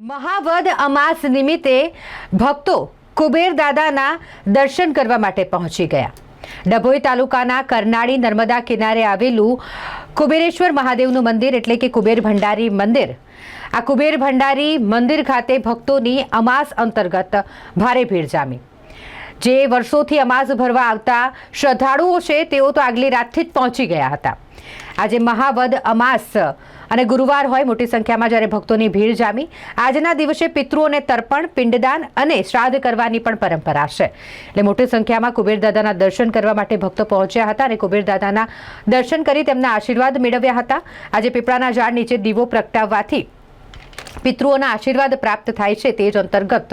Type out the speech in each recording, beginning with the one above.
મહાવદ અમાસ નિમિત્તે ભક્તો કુબેર દાદાના દર્શન કરવા માટે પહોંચી ગયા. ડભોઈ તાલુકાના કરનાળી નર્મદા કિનારે આવેલું કુબેરેશ્વર મહાદેવનું મંદિર એટલે કે કુબેર ભંડારી મંદિર. આ કુબેર ભંડારી મંદિર ખાતે ભક્તોની અમાસ અંતર્ગત ભારે ભીડ જામી. જે વર્ષોથી અમાસ ભરવા આવતા શ્રદ્ધાળુઓ છે તેઓ તો આગલી રાતથી જ પહોંચી ગયા હતા. આજે મહાવદ અમાસ અને ગુરુવાર હોય મોટી સંખ્યામાં જ્યારે ભક્તોની ભીડ જામી, આજના દિવસે પિતૃઓને તર્પણ, પિંડદાન અને શ્રાદ્ધ કરવાની પણ પરંપરા છે. એટલે મોટી સંખ્યામાં કુબેરદાદાના દર્શન કરવા માટે ભક્તો પહોંચ્યા હતા અને કુબેરદાદાના દર્શન કરી તેમના આશીર્વાદ મેળવ્યા હતા. આજે પીપળાના ઝાડ નીચે દીવો પ્રગટાવવાથી પિતૃઓના આશીર્વાદ પ્રાપ્ત થાય છે. તે જ અંતર્ગત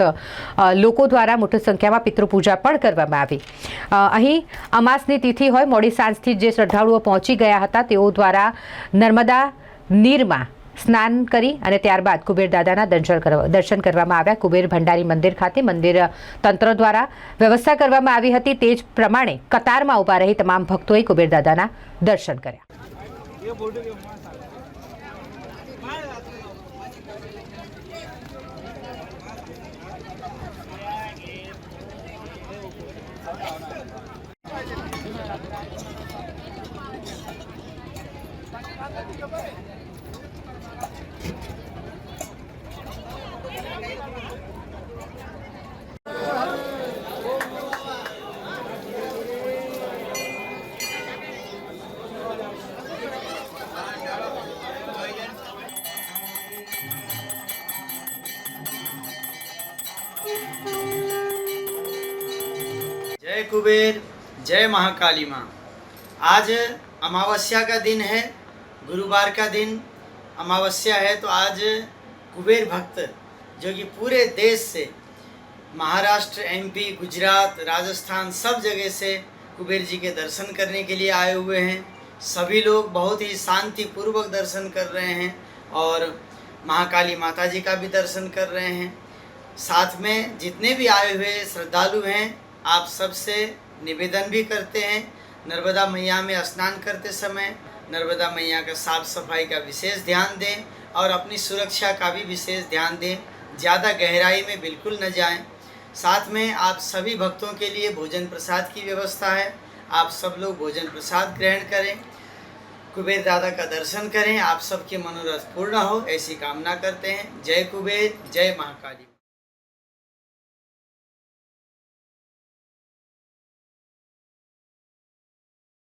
લોકો દ્વારા મોટી સંખ્યામાં પિતૃપૂજા પણ કરવામાં આવી. અહીં અમાસની તિથિ હોય, મોડી સાંજથી જે શ્રદ્ધાળુઓ પહોંચી ગયા હતા, તેઓ દ્વારા નર્મદા નીરમાં સ્નાન કરી અને ત્યારબાદ કુબેર દાદાના દર્શન કરવા દર્શન કરવામાં આવ્યા. કુબેર ભંડારી મંદિર ખાતે મંદિર તંત્ર દ્વારા વ્યવસ્થા કરવામાં આવી હતી. તે જ પ્રમાણે કતારમાં ઊભા રહી તમામ ભક્તોએ કુબેર દાદાના દર્શન કર્યા. जय कुबेर जय महाकाली माँ। आज अमावस्या का दिन है। गुरुवार का दिन अमावस्या है तो आज कुबेर भक्त, जो कि पूरे देश से, महाराष्ट्र एमपी गुजरात, राजस्थान, सब जगह से कुबेर जी के दर्शन करने के लिए आए हुए हैं। सभी लोग बहुत ही शांति पूर्वक दर्शन कर रहे हैं और महाकाली माता जी का भी दर्शन कर रहे हैं। साथ में जितने भी आए हुए श्रद्धालु हैं, आप सबसे निवेदन भी करते हैं, नर्मदा मैया में स्नान करते समय नर्मदा मैया का साफ़ सफ़ाई का विशेष ध्यान दें और अपनी सुरक्षा का भी विशेष ध्यान दें। ज़्यादा गहराई में बिल्कुल न जाएँ। साथ में आप सभी भक्तों के लिए भोजन प्रसाद की व्यवस्था है। आप सब लोग भोजन प्रसाद ग्रहण करें, कुबेर दादा का दर्शन करें, आप सबके मनोरथ पूर्ण हो, ऐसी कामना करते हैं। जय कुबेर, जय महाकाली।